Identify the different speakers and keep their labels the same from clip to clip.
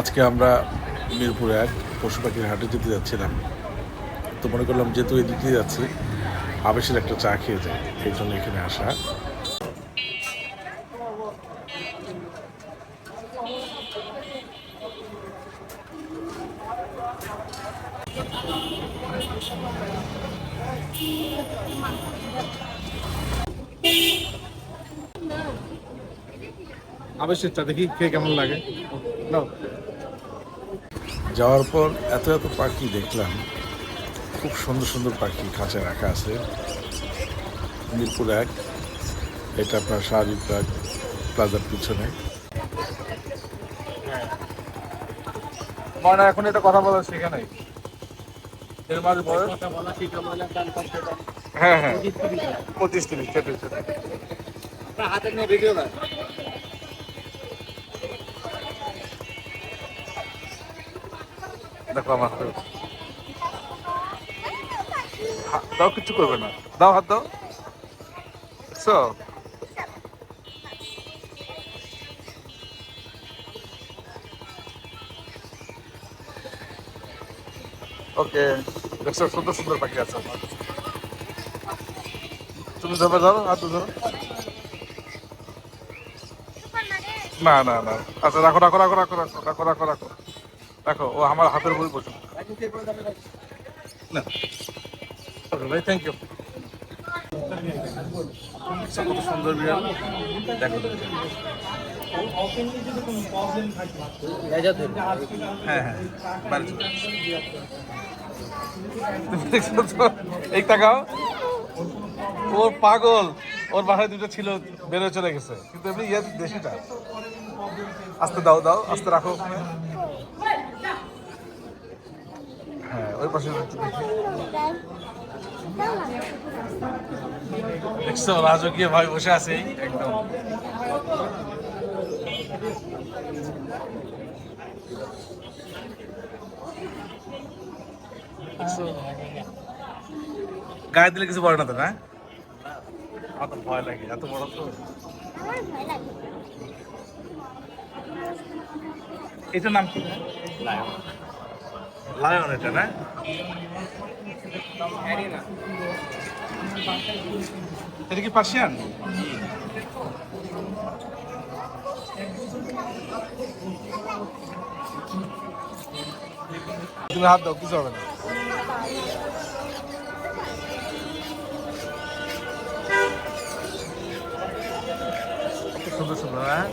Speaker 1: আজকে আমরা মিরপুর এক পশু পাখির হাটে যেতে যাচ্ছিলাম। তো মনে করলাম যেহেতু এদিক যাচ্ছি, আবেশের একটা চা খেয়ে যাই এই জন্য এখানে আসা।
Speaker 2: আবেশের চা দেখি, খেয়ে কেমন লাগে? নাও।
Speaker 1: যাওয়ার পর এত এত পাখি দেখলাম। খুব সুন্দর সুন্দর পাখি খাঁচায় রাখা আছে। মিরপুর এক এটা আপনার শাহরি প্লাজার পিছনে।
Speaker 2: মানে এখন এটা কথা বলা শেখা নাই? এর মাঝে বয়স? হ্যাঁ হ্যাঁ। পঁচিশ তিরিশ
Speaker 3: হাতে নিয়ে ভিডিও না
Speaker 2: দেখো আমার হাতে। দাও কিছু করবে না। দাও হাত দাও। দেখছ? ওকে, দেখছ? সুন্দর সুন্দর পাখি আছে আমার। তুমি ধরবে, ধরো, হাত ধরো। না না না। আচ্ছা রাখো রাখো রাখো রাখো রাখো রাখো রাখো রাখো। রাখো ও আমার হাতের উপরই বসুন না। ভাই থ্যাংক ইউ কত সুন্দর বিড়াল। দেখো। হ্যাঁ হ্যাঁ বাড়ি? এই টাকাও ওর পাগল। ওর বাসায় দুটো ছিল বেরোয় চলে গেছে। কিন্তু এমনি ইয়ে দেশিটা। আস্তে দাও দাও, আস্তে রাখো ওখানে। হ্যাঁ ওই রাজকীয় ভাই বসে আছে, একদম। গায়ে দিলে কিছু বলে না তো, না? ভয় লাগে, এত বড় তো। এটার নাম কি? লায়ন এটা না? এটা কি পার্সিয়ান তুমি হাত দাও কিছু হবে না। সুন্দর সুন্দর হ্যাঁ?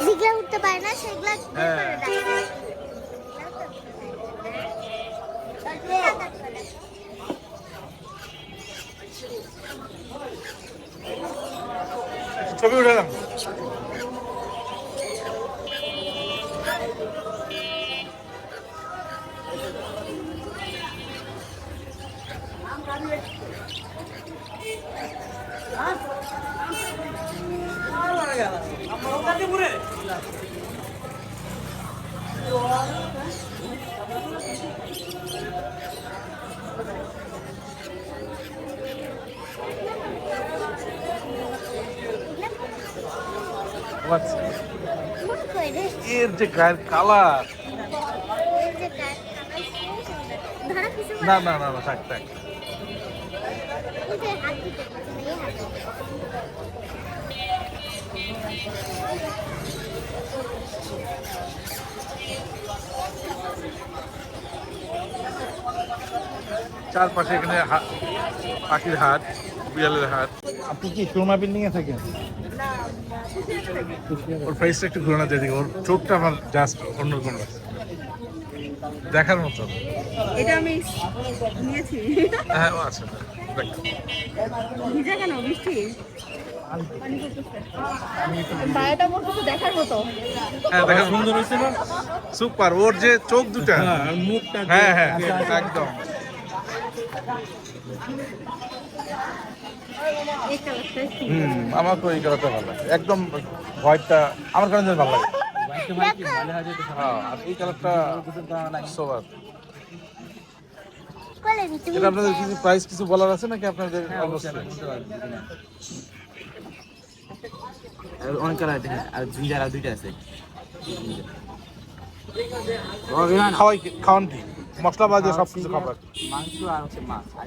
Speaker 4: যেগুলো উঠতে পারে না সেগুলো
Speaker 2: ছবি উঠালাম আমরা
Speaker 4: ওখানে পুরে
Speaker 2: এর যে গায়ের কালার না না না না থাক থাক। চারপাশে এখানে পাখির হাট বিড়ালের হাট
Speaker 3: আপনি কি সুরমা বিল্ডিং এ থাকেন?
Speaker 2: ওর ফেসটা একটু ঘুরানো যায় দেখি, ওর চোখটা আমার জাস্ট অন্যরকম লাগছে। দেখার মতো।
Speaker 5: এটা আমি নিয়েছি।
Speaker 2: হ্যাঁ ও আছে দেখ।
Speaker 5: ভিজা কেন বৃষ্টি? দেখার মতো।
Speaker 2: হ্যাঁ দেখা সুন্দর হয়েছে না? সুপার ওর যে চোখ দুটা।
Speaker 3: মুখটা
Speaker 2: হ্যাঁ হ্যাঁ একদম। হুম আমার তো এই কালারটা ভালো লাগে। একদম হোয়াইটটা আমার কারণে ভালো লাগে। হ্যাঁ আর এই কালারটা সোবার।
Speaker 4: কোলে নি, তুমি
Speaker 2: এটা আপনাদের কিছু প্রাইস কিছু বলার আছে নাকি আপনাদের? অবশ্যই।
Speaker 3: অনেক কালার আছে আর দুইটা আর দুইটা আছে।
Speaker 2: খাওয়াই খাওয়ান কি? মশলা বাজে সব কিছু খাবার।
Speaker 4: মাংস আর হচ্ছে মাছ আর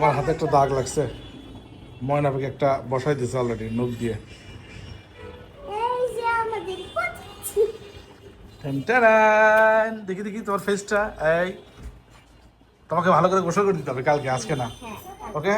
Speaker 2: আমার হাতে একটা দাগ লাগছে। ময়নাকে একটা বসাই দিছে অলরেডি নখ দিয়ে। দেখি দেখি তোমার ফেসটা এই তোমাকে ভালো করে গোসল করে দিতে হবে কালকে আজকে না। ওকে